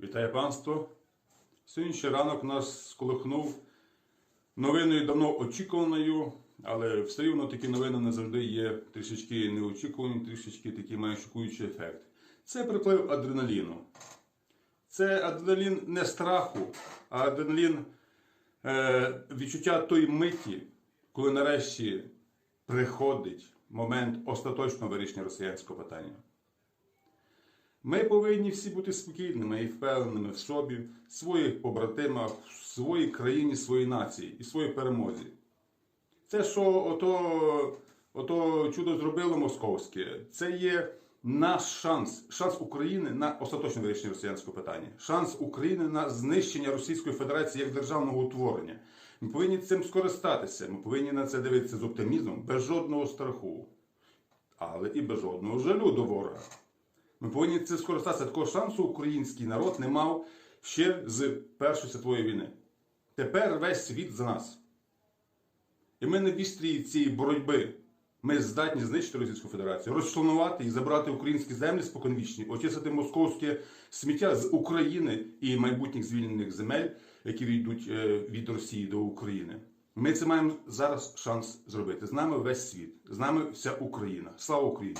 Вітаю панство. Сьогоднішній ранок нас сколихнув новиною давно очікуваною, але все рівно такі новини не завжди є трішечки неочікувані, трішечки такі мають шокуючий ефект. Це приплив адреналіну. Це адреналін не страху, а адреналін е, відчуття тої миті, коли нарешті приходить момент остаточного вирішення росіянського питання. Ми повинні всі бути спокійними і впевненими в собі, в своїх побратимах, в своїй країні, своїй нації і своїй перемозі. Це, що ото, ото чудо зробило московське, це є наш шанс, шанс України на остаточне вирішення росіянського питання, шанс України на знищення Російської Федерації як державного утворення. Ми повинні цим скористатися. Ми повинні на це дивитися з оптимізмом, без жодного страху, але і без жодного жалю до ворога. Ми повинні це скористатися. Такого шансу український народ не мав ще з Першої світової війни. Тепер весь світ за нас. І ми на вістрі цієї боротьби. Ми здатні знищити Російську Федерацію, розчленувати і забрати українські землі споконвічні, очистити московське сміття з України і майбутніх звільнених земель, які йдуть е, від Росії до України. Ми це маємо зараз шанс зробити. З нами весь світ, з нами вся Україна. Слава Україні!